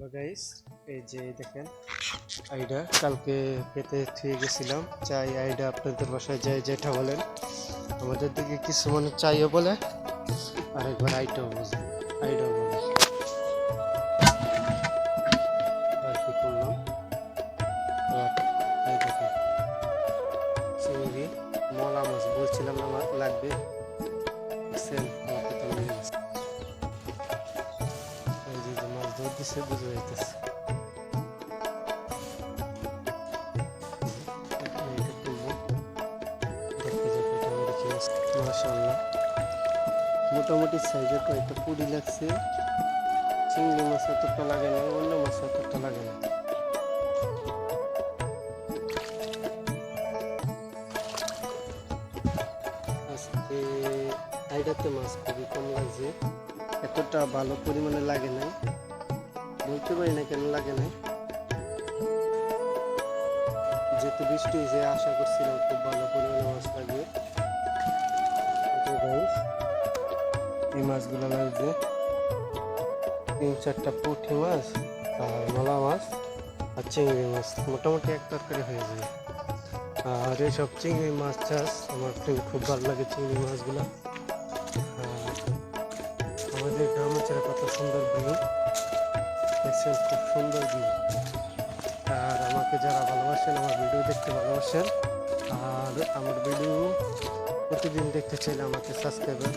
Hello guys, এই যে দেখেন, আইডা, কালকে পেতে থুয়ে গেছিলাম। চাই আইডা আপনাদের বাসায় যাই, যেটা বলেন। আমাদের দিকে কিছু মানে চাইও বলে আর একবার আইটাও বুঝে, আইডাও বলে। মলা মাছ, বলছিলাম আমার লাগবে। আমার কি মাছ মাশাআল্লাহ মোটামুটি সাইজের কয়েকটা পুরি লাগছে। চিংড়ি মাছ অতটা লাগে না, অন্য মাছ অতটা লাগে না। আজকে আইডাতে মাছ খুবই কম লাগছে। এতটা ভালো পরিমাণে লাগে নাই। বলতে পারি না কেন, লাগে নাই। যেহেতু বৃষ্টি হয়েছে, আশা করছিলাম খুব ভালো পরিমাণে মাছ লাগবে। এই মাছগুলো লাগবে তিন চারটা পুঁটি মাছ আর মলা মাছ আর চিংড়ি মাছ, মোটামুটি এক তরকারি হয়ে যাবে আর এইসব চিংড়ি মাছ চাষ আমার খুব ভালো লাগে, চিংড়ি মাছগুলো। দেখছেন খুব সুন্দর ভিউ আর আমাকে যারা ভালোবাসেন, আমার ভিডিও দেখতে ভালোবাসেন, আর আমার ভিডিও প্রতিদিন দেখতে চাইলে আমাকে সাবস্ক্রাইবার